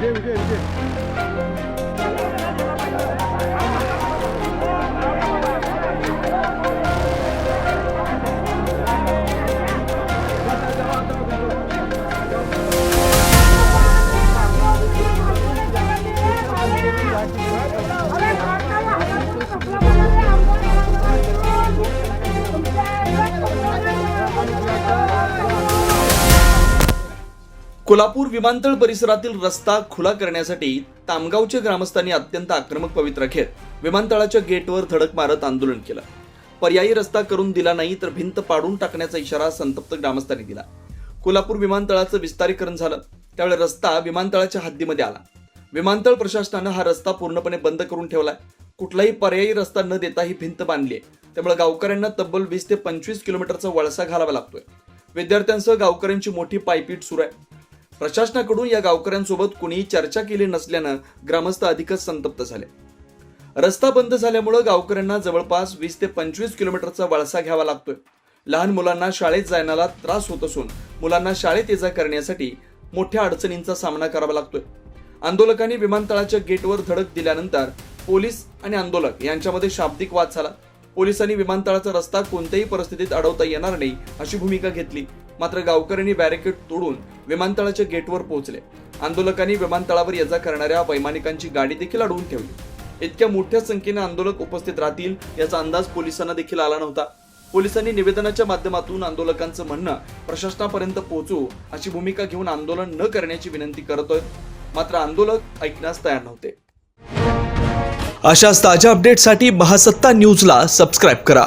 Miguel, Miguel, Miguel. Kolhapur विमानतळ परिसरातील रस्ता खुला करण्यासाठी तामगावच्या ग्रामस्थांनी अत्यंत आक्रमक पवित्रा घेत विमानतळाच्या गेटवर धडक मारत आंदोलन केलं. पर्यायी रस्ता करून दिला नाही तर भिंत पाडून टाकण्याचा इशारा संतप्त ग्रामस्थांनी दिला. कोल्हापूर विमानतळाचं विस्तारीकरण झालं. त्यावेळी रस्ता विमानतळाच्या हद्दीमध्ये आला. विमानतळ प्रशासनानं हा रस्ता पूर्णपणे बंद करून ठेवलाय. कुठलाही पर्यायी रस्ता न देता ही भिंत बांधली आहे. त्यामुळे गावकऱ्यांना तब्बल वीस ते पंचवीस किलोमीटरचा वळसा घालावा लागतोय. विद्यार्थ्यांसह गावकऱ्यांची मोठी पायपीट सुरू आहे. प्रशासनाकडून या गावकऱ्यांसोबत कुणीही चर्चा केली नसल्यानं ग्रामस्थ अधिकच संतप्त झाले. रस्ता बंद झाल्यामुळं गावकऱ्यांना जवळपास वीस ते पंचवीस किलोमीटरचा वळसा घ्यावा लागतोय. लहान मुलांना शाळेत जाण्याला त्रास होत असून मुलांना शाळेत ये जा करण्यासाठी मोठ्या अडचणींचा सामना करावा लागतोय. आंदोलकांनी विमानतळाच्या गेटवर धडक दिल्यानंतर पोलीस आणि आंदोलक यांच्यामध्ये शाब्दिक वाद झाला. पोलिसांनी विमानतळाचा रस्ता कोणत्याही परिस्थितीत अडवता येणार नाही अशी भूमिका घेतली. मात्र गावकऱ्यांनी बॅरिकेड तोडून विमानतळाच्या गेटवर पोहोचले. आंदोलकांनी विमानतळावर ये जा करणाऱ्या वैमानिकांची गाडी देखील अडवून ठेवली. इतक्या मोठ्या संख्येने आंदोलक उपस्थित राहतील याचा अंदाज पोलिसांना देखील आला नव्हता. पोलिसांनी निवेदनाच्या माध्यमातून आंदोलकांचं म्हणणं प्रशासनापर्यंत पोहोचू अशी भूमिका घेऊन आंदोलन न करण्याची विनंती करतोय. मात्र आंदोलक ऐकण्यास तयार नव्हते. अशाच ताज्या अपडेटसाठी महासत्ता न्यूजला सबस्क्राईब करा.